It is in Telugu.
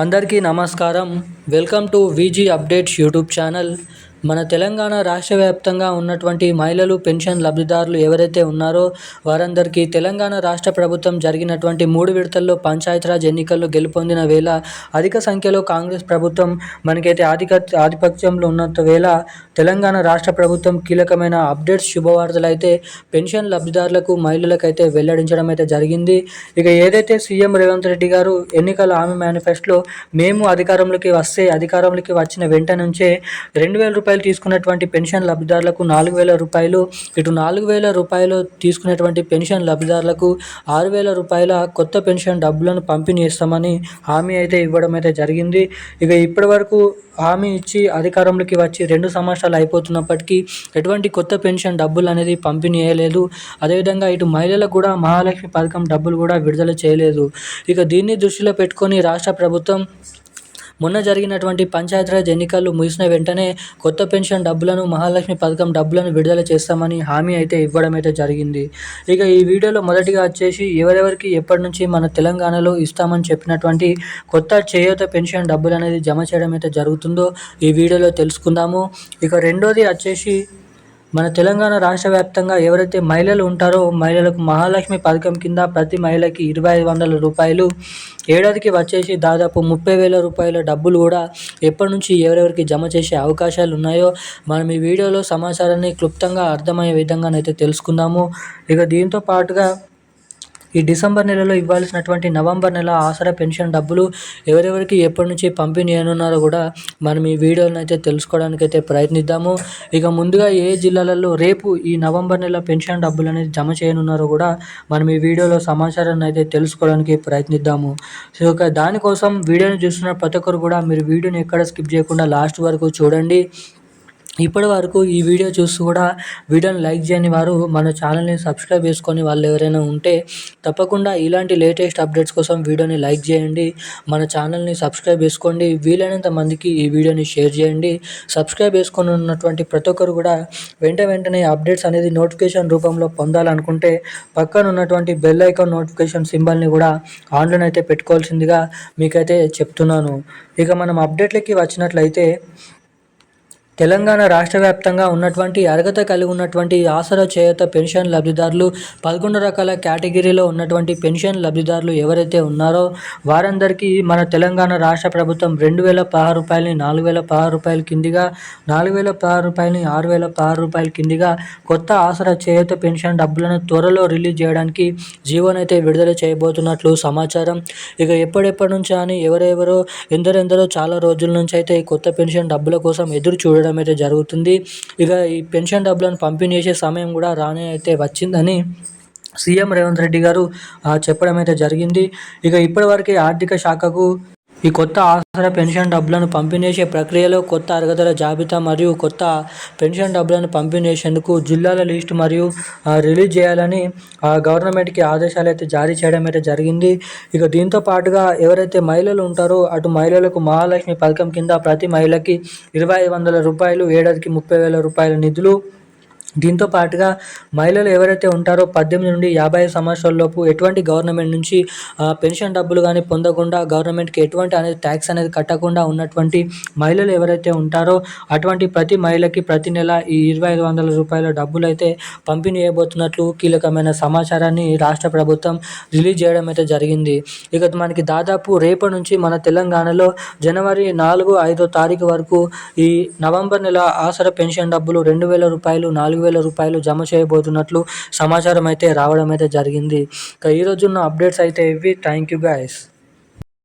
అందరికీ నమస్కారం. Welcome to VG updates YouTube channel. మన తెలంగాణ రాష్ట్ర వ్యాప్తంగా ఉన్నటువంటి మహిళలు పెన్షన్ లబ్ధిదారులు ఎవరైతే ఉన్నారో వారందరికీ తెలంగాణ రాష్ట్ర ప్రభుత్వం జరిగినటువంటి మూడు విడతల్లో పంచాయతీరాజ్ ఎన్నికల్లో గెలుపొందిన వేళ అధిక సంఖ్యలో కాంగ్రెస్ ప్రభుత్వం మనకైతే ఆధిక ఆధిపత్యంలో ఉన్నంత వేళ తెలంగాణ రాష్ట్ర ప్రభుత్వం కీలకమైన అప్డేట్స్ శుభవార్తలు అయితే పెన్షన్ లబ్ధిదారులకు మహిళలకైతే వెల్లడించడం అయితే జరిగింది. ఇక ఏదైతే సీఎం రేవంత్ రెడ్డి గారు ఎన్నికల హామీ మేనిఫెస్టోలో మేము అధికారంలోకి వస్తే అధికారంలోకి వచ్చిన వెంట నుంచే రెండు వేల రూపాయలు తీసుకున్నటువంటి పెన్షన్ లబ్ధిదారులకు నాలుగు వేల రూపాయలు ఇటు నాలుగు వేల రూపాయలు తీసుకునేటువంటి పెన్షన్ లబ్ధిదారులకు ఆరు వేల రూపాయల కొత్త పెన్షన్ డబ్బులను పంపిణీ చేస్తామని హామీ అయితే ఇవ్వడం అయితే జరిగింది. ఇక ఇప్పటి వరకు హామీ ఇచ్చి అధికారంలోకి వచ్చి రెండు సంవత్సరాలు అయిపోతున్నప్పటికీ ఎటువంటి కొత్త పెన్షన్ డబ్బులు అనేది పంపిణీ చేయలేదు. అదేవిధంగా ఇటు మహిళలకు కూడా మహాలక్ష్మి పథకం డబ్బులు కూడా విడుదల చేయలేదు. ఇక దీన్ని దృష్టిలో పెట్టుకొని రాష్ట్ర ప్రభుత్వం మొన్న జరిగినటువంటి పంచాయతీరాజ్ ఎన్నికలు ముగిసిన వెంటనే కొత్త పెన్షన్ డబ్బులను మహాలక్ష్మి పథకం డబ్బులను విడుదల చేస్తామని హామీ అయితే ఇవ్వడం అయితే జరిగింది. ఇక ఈ వీడియోలో మొదటిగా వచ్చేసి ఎవరెవరికి ఎప్పటి నుంచి మన తెలంగాణలో ఇస్తామని చెప్పినటువంటి కొత్త చేయూత పెన్షన్ డబ్బులు అనేది జమ చేయడం అయితే జరుగుతుందో ఈ వీడియోలో తెలుసుకుందాము. ఇక రెండోది వచ్చేసి మన తెలంగాణ రాష్ట్ర వ్యాప్తంగా ఎవరైతే మహిళలు ఉంటారో మహిళలకు మహాలక్ష్మి పథకం కింద ప్రతి మహిళకి ఇరవై ఐదు వందల రూపాయలు ఏడాదికి వచ్చేసి దాదాపు ముప్పై వేల రూపాయల డబ్బులు కూడా ఎప్పటి నుంచి ఎవరెవరికి జమ చేసే అవకాశాలు ఉన్నాయో మనం ఈ వీడియోలో సమాచారాన్ని క్లుప్తంగా అర్థమయ్యే విధంగానైతే తెలుసుకుందాము. ఇక దీంతో పాటుగా ఈ డిసెంబర్ నెలలో ఇవ్వాల్సినటువంటి నవంబర్ నెల ఆసరా పెన్షన్ డబ్బులు ఎవరెవరికి ఎప్పటి నుంచి పంపిణీ చేయనున్నారో కూడా మనం ఈ వీడియోని అయితే తెలుసుకోవడానికి అయితే ప్రయత్నిద్దాము. ఇక ముందుగా ఏ జిల్లాలలో రేపు ఈ నవంబర్ నెల పెన్షన్ డబ్బులు అనేది జమ చేయనున్నారో కూడా మనం ఈ వీడియోలో సమాచారాన్ని అయితే తెలుసుకోవడానికి ప్రయత్నిద్దాము. సో ఇక దానికోసం వీడియోని చూస్తున్న ప్రతి ఒక్కరు కూడా మీరు వీడియోని ఎక్కడ స్కిప్ చేయకుండా లాస్ట్ వరకు చూడండి. ఇప్పటి వరకు ఈ వీడియో చూసి కూడా వీడియోని లైక్ చేయని వారు మన ఛానల్ని సబ్స్క్రైబ్ చేసుకొని వాళ్ళు ఎవరైనా ఉంటే తప్పకుండా ఇలాంటి లేటెస్ట్ అప్డేట్స్ కోసం వీడియోని లైక్ చేయండి. మన ఛానల్ని సబ్స్క్రైబ్ చేసుకోండి. వీలైనంత మందికి ఈ వీడియోని షేర్ చేయండి. సబ్స్క్రైబ్ చేసుకొని ఉన్నటువంటి ప్రతి ఒక్కరు కూడా వెంట వెంటనే అప్డేట్స్ అనేది నోటిఫికేషన్ రూపంలో పొందాలనుకుంటే పక్కన ఉన్నటువంటి బెల్ ఐకాన్ నోటిఫికేషన్ సింబల్ని కూడా ఆన్లైన్ అయితే పెట్టుకోవాల్సిందిగా మీకైతే చెప్తున్నాను. ఇక మనం అప్డేట్లకి వచ్చినట్లయితే తెలంగాణ రాష్ట్ర వ్యాప్తంగా ఉన్నటువంటి అర్హత కలిగి ఉన్నటువంటి ఆసరా చేయూత పెన్షన్ లబ్ధిదారులు పదకొండు రకాల కేటగిరీలో ఉన్నటువంటి పెన్షన్ లబ్ధిదారులు ఎవరైతే ఉన్నారో వారందరికీ మన తెలంగాణ రాష్ట్ర ప్రభుత్వం రెండు వేల పదహారు రూపాయలని నాలుగు వేల పదహారు రూపాయల కిందిగా నాలుగు వేల పదహారు రూపాయలని ఆరు వేల పదహారు రూపాయల కిందిగా కొత్త ఆసరా చేయూత పెన్షన్ డబ్బులను త్వరలో రిలీజ్ చేయడానికి జీవోనైతే విడుదల చేయబోతున్నట్లు సమాచారం. ఇక ఎప్పటిప్పటి నుంచి అని ఎవరెవరో ఎందరెందరో చాలా రోజుల నుంచి అయితే ఈ కొత్త పెన్షన్ డబ్బుల కోసం ఎదురు చూడడం చేయడం అయితే జరుగుతుంది. ఇక ఈ పెన్షన్ డబ్బులను పంపిణీ చేసే సమయం కూడా రానే అయితే వచ్చిందని సీఎం రేవంత్ రెడ్డి గారు చెప్పడం అయితే జరిగింది. ఇక ఇప్పటివరకు ఆర్థిక శాఖకు ఈ కొత్త ఆసరా పెన్షన్ డబ్బులను పంపిణీసే ప్రక్రియలో కొత్త అర్హతల జాబితా మరియు కొత్త పెన్షన్ డబ్బులను పంపిణీసేందుకు జిల్లాల లిస్టు మరియు రిలీజ్ చేయాలని గవర్నమెంట్కి ఆదేశాలు అయితే జారీ చేయడం అయితే జరిగింది. ఇక దీంతో పాటుగా ఎవరైతే మహిళలు ఉంటారో అటు మహిళలకు మహాలక్ష్మి పథకం కింద ప్రతి మహిళకి ఇరవై ఐదు వందల రూపాయలు ఏడాదికి ముప్పై వేల రూపాయల నిధులు దీంతో పాటుగా మహిళలు ఎవరైతే ఉంటారో పద్దెనిమిది నుండి యాభై సంవత్సరాల లోపు ఎటువంటి గవర్నమెంట్ నుంచి పెన్షన్ డబ్బులు కానీ పొందకుండా గవర్నమెంట్కి ఎటువంటి అనేది ట్యాక్స్ అనేది కట్టకుండా ఉన్నటువంటి మహిళలు ఎవరైతే ఉంటారో అటువంటి ప్రతి మహిళకి ప్రతి నెల ఈ ఇరవై ఐదు వందల రూపాయల డబ్బులు అయితే పంపిణీ చేయబోతున్నట్లు కీలకమైన సమాచారాన్ని రాష్ట్ర ప్రభుత్వం రిలీజ్ చేయడం అయితే జరిగింది. ఇక మనకి దాదాపు రేపటి నుంచి మన తెలంగాణలో జనవరి నాలుగు ఐదో తారీఖు వరకు ఈ నవంబర్ నెల ఆసర పెన్షన్ డబ్బులు రెండు వేల రూపాయలు నాలుగు నాలుగు వేల రూపాయలు జమ చేయబోతున్నట్లు సమాచారం అయితే రావడం అయితే జరిగింది. ఇక ఈరోజున్న అప్డేట్స్ అయితే ఇవి. Thank you guys.